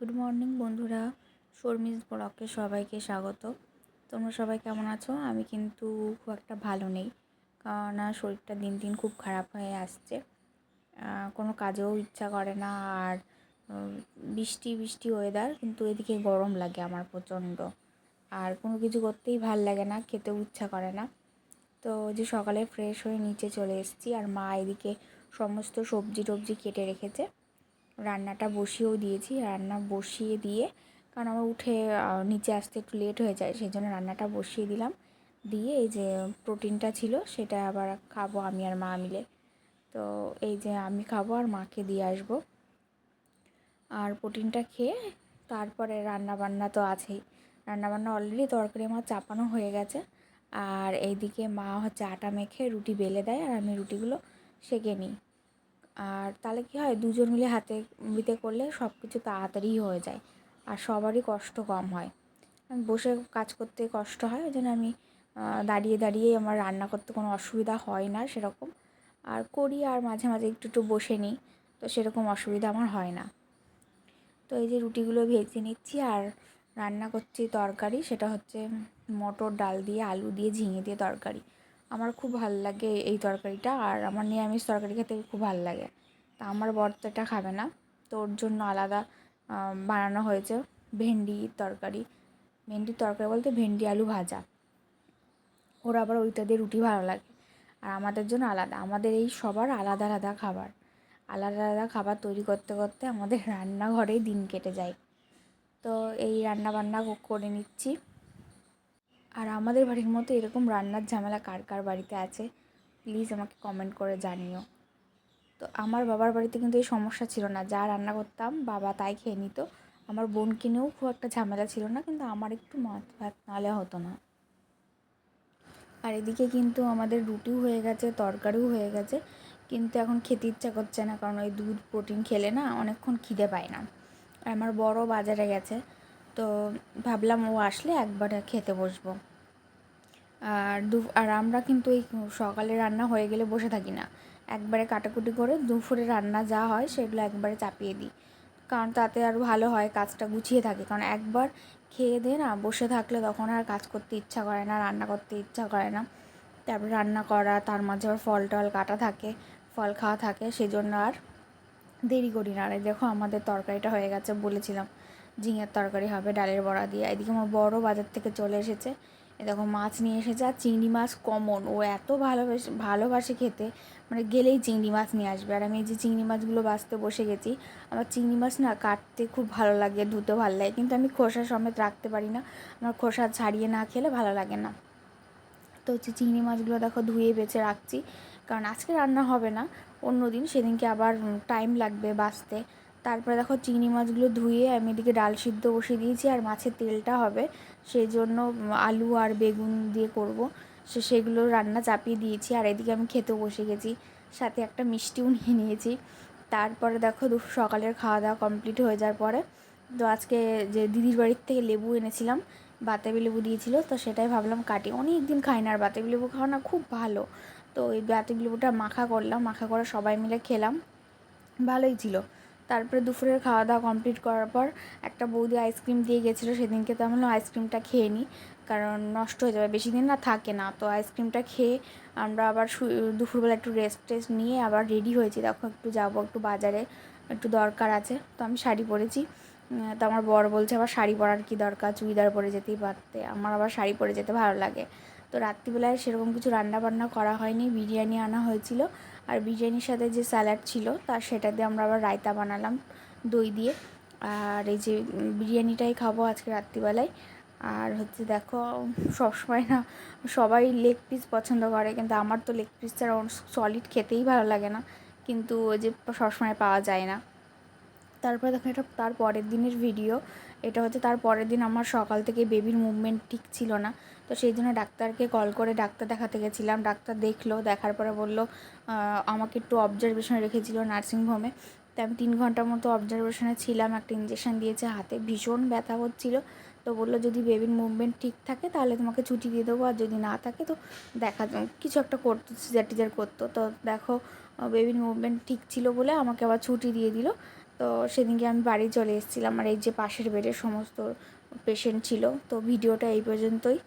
Good morning বন্ধুরা। শর্মিজ ব্লকে সবাইকে স্বাগত। তোমরা সবাই কেমন আছো? আমি কিন্তু খুব একটা ভালো নেই কারণ শরীরটা দিন দিন খুব খারাপ হয়ে আসছে। কোনো কাজেও ইচ্ছা করে না, আর বৃষ্টি বৃষ্টি ওয়েদার কিন্তু এদিকে গরম লাগে আমার প্রচণ্ড। আর কোনো কিছু করতেই ভালো লাগে না, খেতেও ইচ্ছা করে না। তো যে সকালে ফ্রেশ হয়ে নিচে চলে এসেছি, আর মা এদিকে সমস্ত সবজি টবজি কেটে রেখেছে। রান্নাটা বসিয়েও দিয়েছি, রান্না বসিয়ে দিয়ে, কারণ আমার উঠে নিচে আসতে একটু লেট হয়ে যায় সেই জন্য রান্নাটা বসিয়ে দিলাম। দিয়ে এই যে প্রোটিনটা ছিল, সেটা আবার খাব আমি আর মা মিলে। তো এই যে আমি খাব আর মাকে দিয়ে আসব। আর প্রোটিনটা খেয়ে তারপরে রান্না বান্না তো আছেই। রান্না বান্না অলরেডি তরকারি আমার চাপানো হয়ে গেছে। আর এইদিকে মা হচ্ছে আটা মেখে রুটি বেলে দেয়, আর আমি রুটিগুলো সেঁকে নিই। আর তাহলে কী হয়, দুজন মিলে হাতে বিতে করলে সব কিছু তাড়াতাড়ি হয়ে যায় আর সবারই কষ্ট কম হয়। বসে কাজ করতে কষ্ট হয়, ওই জন্য আমি দাঁড়িয়ে দাঁড়িয়েই আমার রান্না করতে কোনো অসুবিধা হয় না সেরকম। আর করি আর মাঝে মাঝে একটু একটু বসে নিই, তো সেরকম অসুবিধা আমার হয় না। তো এই যে রুটিগুলো ভেজে নিচ্ছি আর রান্না করছি তরকারি, সেটা হচ্ছে মটর ডাল দিয়ে, আলু দিয়ে, ঝিঙে দিয়ে তরকারি। আমার খুব ভালো লাগে এই তরকারিটা আর আমার নিরামিষ তরকারি খেতে খুব ভালো লাগে। তা আমার বর তো এটা খাবে না। তো ওর জন্য আলাদা বানানো হয়েছে ভেন্ডি তরকারি। ভেন্ডির তরকারি বলতে ভেন্ডি, আলু ভাজা। ওর আবার ওইটা দিয়ে রুটি ভালো লাগে। আর আমাদের জন্য আলাদা। আমাদের এই সবার আলাদা আলাদা খাবার। আলাদা আলাদা খাবার তৈরি করতে করতে আমাদের রান্নাঘরেই দিন কেটে যায়। তো এই রান্না বান্না করে নিচ্ছি। আর আমাদের বাড়ির মতো এরকম রান্নার ঝামেলা কার কার বাড়িতে আছে? প্লিজ আমাকে কমেন্ট করে জানিও। তো আমার বাবার বাড়িতে কিন্তু এই সমস্যা ছিল না। যা রান্না করতাম বাবা তাই খেয়ে নিত। আমার বোন কিনেও খুব একটা ঝামেলা ছিল না, কিন্তু আমার একটু মাছ ভাত নাহলে হতো না। আর এদিকে কিন্তু আমাদের রুটিও হয়ে গেছে, তরকারিও হয়ে গেছে। কিন্তু এখন খেতে ইচ্ছা করছে না, কারণ ওই দুধ প্রোটিন খেলে না অনেকক্ষণ খিদে পায় না। আর আমার বড় বাজারে গেছে, তো ভাবলাম ও আসলে একবারে খেতে বসবো। আর দু আর আমরা কিন্তু এই সকালে রান্না হয়ে গেলে বসে থাকি না। একবারে কাটাকুটি করে দুপুরে রান্না যা হয় সেগুলো একবারে চাপিয়ে দিই। কারণ তাতে আর ভালো হয় কাজটা গুছিয়ে থাকে। কারণ একবার খেয়ে দিয়ে না বসে থাকলে তখন আর কাজ করতে ইচ্ছা করে না, রান্না করতে ইচ্ছা করে না। তারপরে রান্না করা, তার মাঝে আবার ফল টল কাটা থাকে, ফল খাওয়া থাকে, সেজন্য আর দেরি করি না। আর দেখো আমাদের তরকারিটা হয়ে গেছে, বলেছিলাম। ঝিঙের তরকারি হবে, ডালের বড়া দিয়ে। এদিকে আমার বড় বাজার থেকে চলে এসেছে। দেখো মাছ নিয়ে এসেছে আর চিংড়ি মাছ কমন ও এত ভালোবাসে ভালোবাসে খেতে। মানে গেলেই চিংড়ি মাছ নিয়ে আসবে। আর আমি এই যে চিংড়ি মাছগুলো বাঁচতে বসে গেছি, আমার চিংড়ি মাছ না কাটতে খুব ভালো লাগে, ধুতে ভালো লাগে। কিন্তু আমি খোসা সমেত রাখতে পারি না। আমার খোসা ছাড়িয়ে না খেলে ভালো লাগে না। তো হচ্ছে চিংড়ি মাছগুলো দেখো ধুয়ে বেছে রাখছি। কারণ আজকে রান্না হবে না, অন্য দিন, সেদিনকে আবার টাইম লাগবে বাঁচতে। তারপরে দেখো চিংড়ি মাছগুলো ধুয়ে আমি এদিকে ডাল সিদ্ধ বসিয়ে দিয়েছি, আর মাছের তেলটা হবে। সেই জন্য আলু আর বেগুন দিয়ে করব। সে সেগুলো রান্না চাপিয়ে দিয়েছি, আর এদিকে আমি খেতে বসে গেছি। সাথে একটা মিষ্টিও নিয়ে নিয়েছি। তারপরে দেখো সকালের খাওয়া দাওয়া কমপ্লিট হয়ে যাওয়ার পরে তো আজকে যে দিদির বাড়ির থেকে লেবু এনেছিলাম, বাতাবি লেবু দিয়েছিল, তো সেটাই ভাবলাম কাটি। অনেক দিন খাই না, আর বাতাবি লেবু খাওয়া না খুব ভালো। তো ওই বাতাবি লেবুটা মাখা করলাম, মাখা করে সবাই মিলে খেলাম। ভালোই ছিল। তারপরে দুপুরের খাওয়া দাওয়া কমপ্লিট করার পর একটা বৌদি আইসক্রিম দিয়ে গেছিল, সেদিনকে তো আমি বললাম আইসক্রিমটা খেয়ে নিই কারণ নষ্ট হয়ে যাবে, বেশি দিন না থাকে না। তো আইসক্রিমটা খেয়ে আমরা আবার দুপুরবেলা একটু রেস্ট টেস্ট নিয়ে আবার রেডি হয়েছি। দেখো একটু যাব একটু বাজারে, একটু দরকার আছে, তো আমি শাড়ি পরেছি। তো আমার বর বলছে আবার শাড়ি পরার কি দরকার? চুড়িদার পরে যেতেই পারতে, আমার আবার শাড়ি পরে যেতে ভালো লাগে। তো রাত্রিবেলায় সেরকম কিছু রান্না বান্না করা হয়নি, বিরিয়ানি আনা হয়েছিল। আর বিরিয়ানির সাথে যে স্যালাড ছিল, তার সেটা দিয়ে আমরা আবার রায়তা বানালাম, দই দিয়ে। আর এই যে বিরিয়ানিটাই খাব আজকে রাত্রিবেলায়। আর হচ্ছে দেখো, সবসময় না, সবাই লেগ পিস পছন্দ করে, কিন্তু আমার তো লেগ পিস ছাড়া সলিড খেতেই ভালো লাগে না। কিন্তু ওই যে সবসময় পাওয়া যায় না। তারপরে দেখো এটা তার পরের দিনের ভিডিও এটা হচ্ছে তার পরের দিন আমার সকাল থেকে বেবির মুভমেন্ট ঠিক ছিল না। তো সেই জন্য ডাক্তারকে কল করে ডাক্তার দেখাতে গেছিলাম। ডাক্তার দেখল, দেখার পরে বলল আমাকে একটু অবজারভেশনে রেখেছিল নার্সিংহোমে তো আমি তিন ঘণ্টার মতো অবজারভেশনে ছিলাম, একটা ইঞ্জেকশন দিয়েছে হাতে। ভীষণ ব্যথা হচ্ছিল। তো বলল, যদি বেবির মুভমেন্ট ঠিক থাকে, তাহলে তোমাকে ছুটি দিয়ে দেবো। আর যদি না থাকে, তো দেখা কিছু একটা করতো সিজার টিজার করতো। তো দেখো বেবির মুভমেন্ট ঠিক ছিল বলে আমাকে আবার ছুটি দিয়ে দিল। তো সেদিনকে আমি বাড়ি চলে এসেছিলাম। আর এই যে পাশের বেডে সমস্ত পেশেন্ট ছিল, তো ভিডিওটা এই পর্যন্তই।